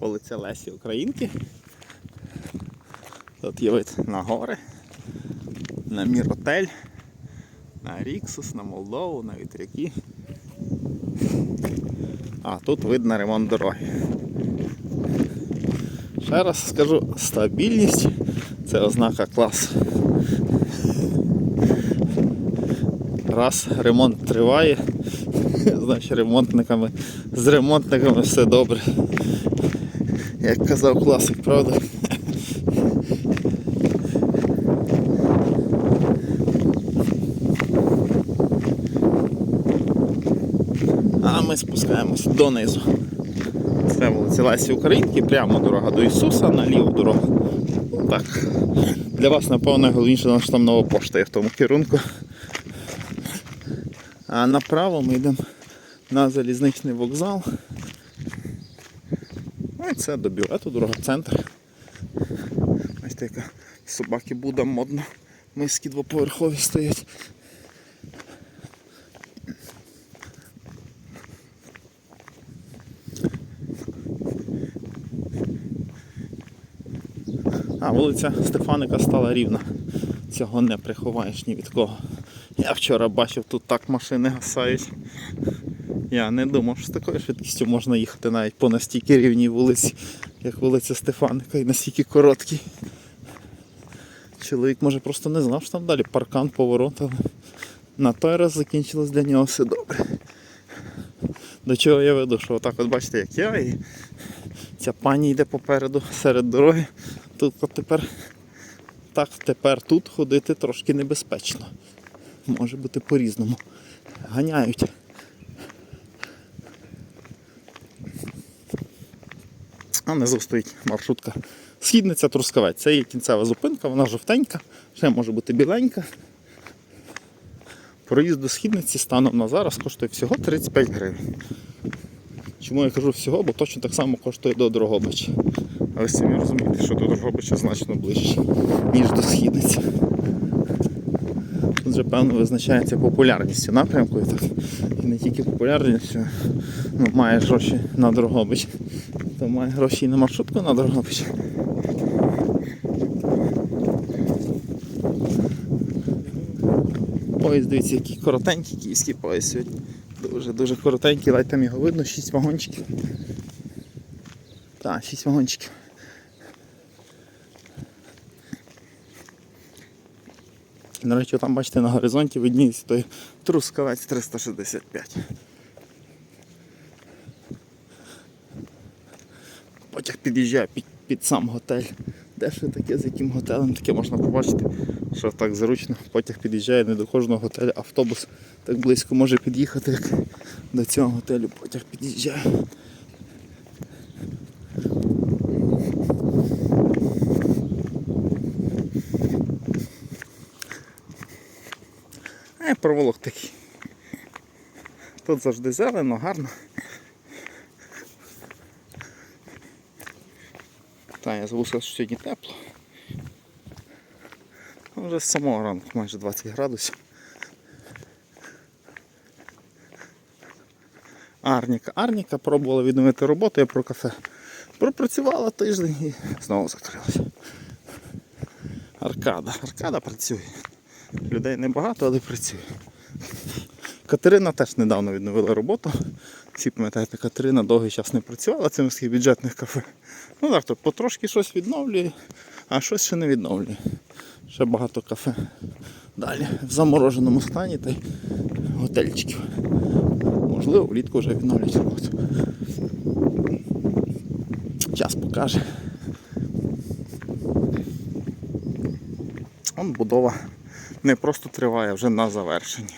вулиця Лесі Українки. Тут є вид на гори, на Міротель, на Ріксус, на Молдову, на вітряки. А тут видно ремонт дороги. Ще раз скажу, стабільність це ознака класу. Раз ремонт триває, значить ремонтниками, з ремонтниками все добре. Як казав класик, правда? А ми спускаємось донизу. Це вулиця Лесі Українки, прямо дорога до Ісуса, наліво дорога. Так. Для вас, напевно, найголовніше, що там нова пошта є в тому керунку. А направо ми йдемо на залізничний вокзал. Це до бювету, дорога в центр. Ось яка собаки Буда модно. Миски двоповерхові стоять. А, вулиця Стефаника стала рівна. Цього не приховаєш ні від кого. Я вчора бачив, тут так машини гасають. Я не думав, що з такою швидкістю можна їхати навіть по настільки рівній вулиці, як вулиця Стефаника і настільки короткій. Чоловік може просто не знав, що там далі паркан, поворот, але на той раз закінчилось для нього все добре. До чого я веду, що отак от бачите, як я і ця пані йде попереду серед дороги. Тут от тепер так тепер тут ходити трошки небезпечно. Може бути по-різному. Ганяють. А внизу стоїть маршрутка. Східниця Трускавець. Це є кінцева зупинка, вона жовтенька, ще може бути біленька. Проїзд до східниці станом на зараз коштує всього 35 гривень. Чому я кажу всього, бо точно так само коштує до Дрогобича. Але самі розумієте, що до Дрогобича значно ближче, ніж до східниці. Тут вже певно визначається популярністю напрямку і так. І не тільки популярністю, ну, має гроші на Дрогобич, то має гроші на маршрутку на Дрогобич. Поїзд, дивіться, який коротенький київський поїзд сьогодні. Дуже-дуже коротенький, ледь там його видно, 6 вагончиків. Так, 6 вагончиків. До речі, там бачите на горизонті видніється той трускавець 365. Потяг під'їжджає під, під сам готель. Де ще таке, з яким готелем таке можна побачити, що так зручно. Потяг під'їжджає не до кожного готелю, автобус так близько може під'їхати, як до цього готелю потяг під'їжджає. Проволок такий. Тут завжди зелено, гарно. Та, я забув сказати, що сьогодні тепло. Ну, Вже з самого ранку майже 20 градусів. Арніка. Арніка пробувала відновити роботу, я про кафе. Пропрацювала тиждень і знову закрилася. Аркада. Аркада працює. Людей небагато, але працює. Катерина теж недавно відновила роботу. Всі пам'ятаєте, Катерина довгий час не працювала цих всіх бюджетних кафе. Ну то потрошки щось відновлює, а щось ще не відновлює. Ще багато кафе. Далі в замороженому стані та й готельчиків. Можливо, влітку вже відновлять роботу. Час покаже. Он будова не просто триває, вже на завершенні.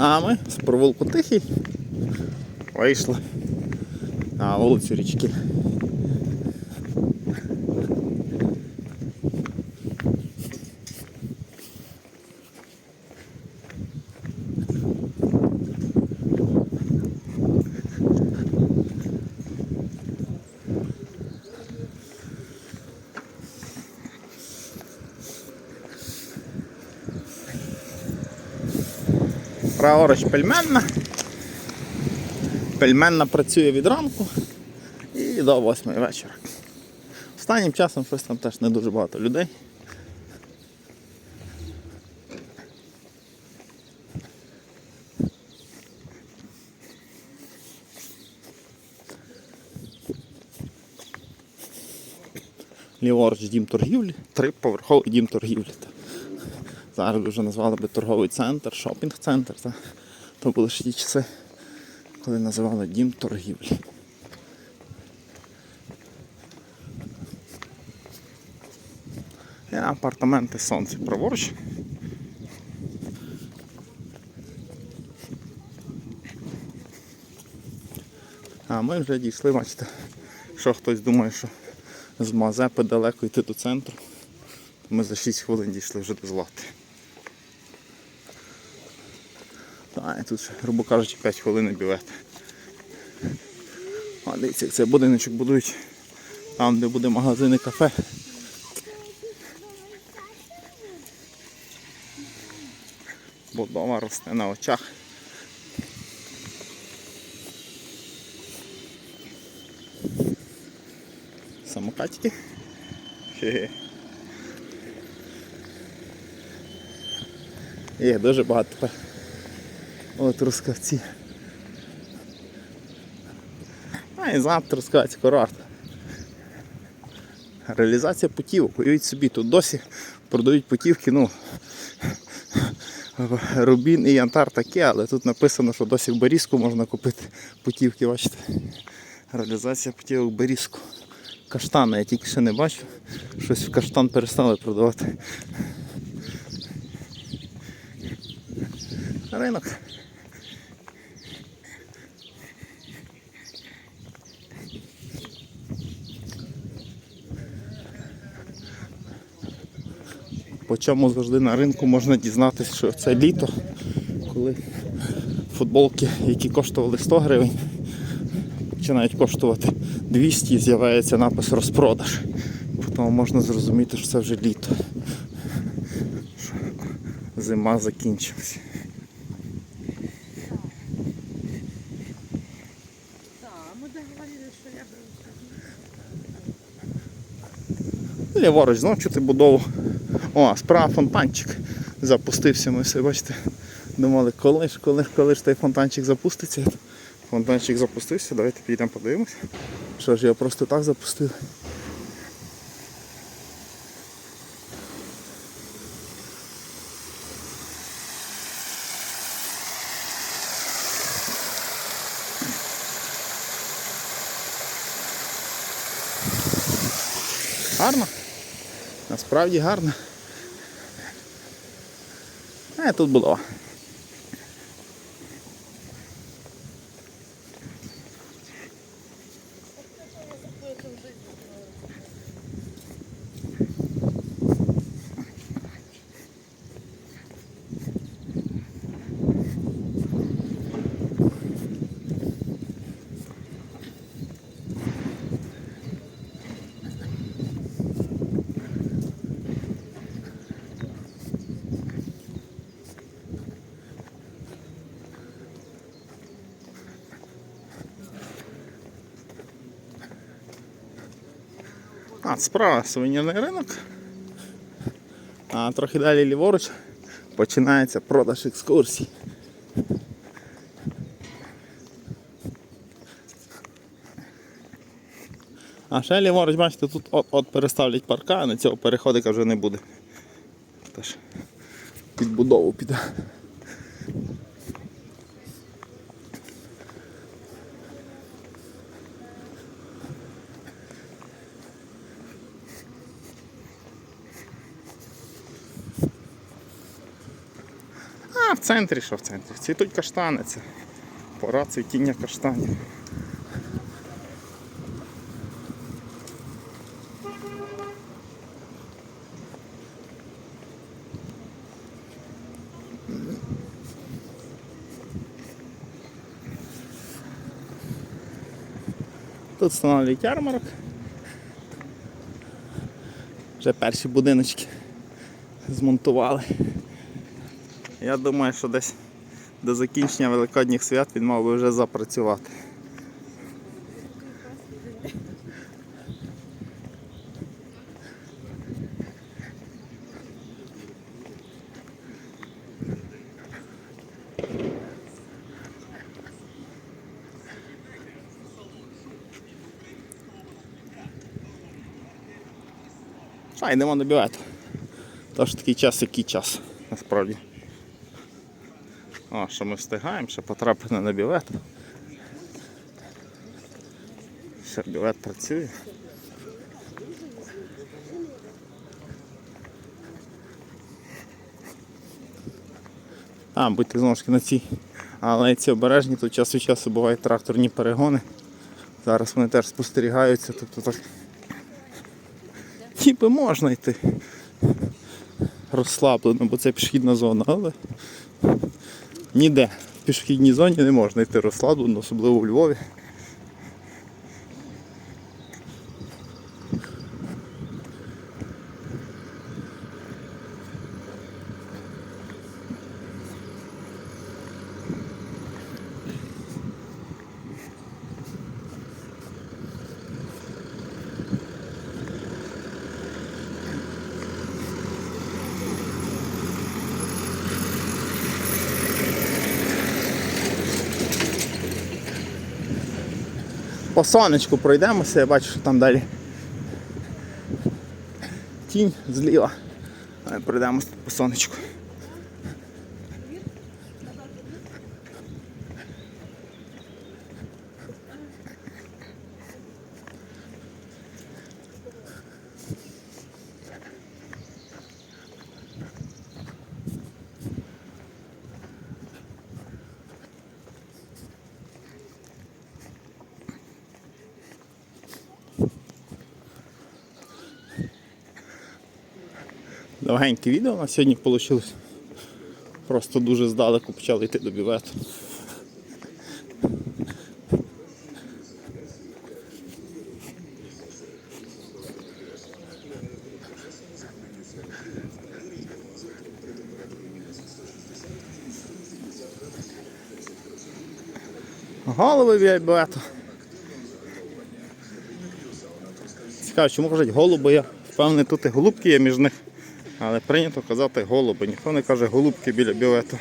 А ми з провулку Тихий вийшли на вулицю річки. Праворуч пельменна. Пельменна працює від ранку і до 8 вечора. Останнім часом щось там теж не дуже багато людей. Ліворуч дім торгівлі, триповерховий дім торгівлі. Зараз вже назвали би торговий центр, шопінг-центр. То були ще ті часи, коли називали дім торгівлі. І апартаменти сонце праворуч. А ми вже дійшли, бачите, що хтось думає, що з Мазепи далеко йти до центру. Ми за 6 хвилин дійшли вже до Злати. А, тут, грубо кажучи, 5 хвилин білет. А дивіться, як цей будиночок будують. Там, де буде магазин і кафе. Будова росте на очах. Самокатики. Їх дуже багато тепер. От рускавці. А і завтра рускавець курорт. Реалізація путівок. Уявіть собі, тут досі продають путівки, ну Рубін і Янтар таке, але тут написано, що досі в Берізку можна купити путівки, бачите. Реалізація путівок в Берізку. Каштани я тільки ще не бачу. Щось в каштан перестали продавати. Ринок. По чому завжди на ринку можна дізнатися, що це літо, коли футболки, які коштували 100 гривень, починають коштувати 200 і з'являється напис розпродаж. Тому можна зрозуміти, що це вже літо. Зима закінчилась. Да, мы договорились, что я Ліворуч, знову чути будову. О, справа фонтанчик запустився. Ми все бачите. Думали, коли ж, коли ж, коли ж той фонтанчик запуститься. Фонтанчик запустився, давайте підійдемо подивимося. Що ж, я просто так запустив. Гарно. Насправді гарно. Тут було. А, справа сувенірний ринок. А трохи далі ліворуч починається продаж екскурсій. А ще ліворуч, бачите, тут от, переставлять паркани, цього переходика вже не буде. Теж під будову піде. В центрі, що в центрі. Цвітуть каштани. Це пора цвітіння каштанів. Тут встановлюють ярмарок. Вже перші будиночки змонтували. Я думаю, що десь до закінчення великодніх свят він мав би вже запрацювати. А, йдемо на бювет. Тож такий час, який час, насправді. О, що ми встигаємо, ще потрапити на бювет. Ще бювет працює. А, будьте знову ж таки на цій. Але ці обережні, тут час від часу бувають тракторні перегони. Зараз вони теж спостерігаються, тобто так. Ніби можна йти розслаблено, бо це пішохідна зона, але ніде в пішохідній зоні не можна йти розкладу, особливо у Львові. По сонечку пройдемося, я бачу, що там далі тінь зліва. Пройдемося по сонечку. Довгеньке відео на сьогодні вийшло. Просто дуже здалеку почали йти до бювету. Голови біля бювету. Цікаво, чому кажуть голуби я впевнений, тут і голубки є між них. Але прийнято казати голуби. Ніхто не каже голубки біля бювету.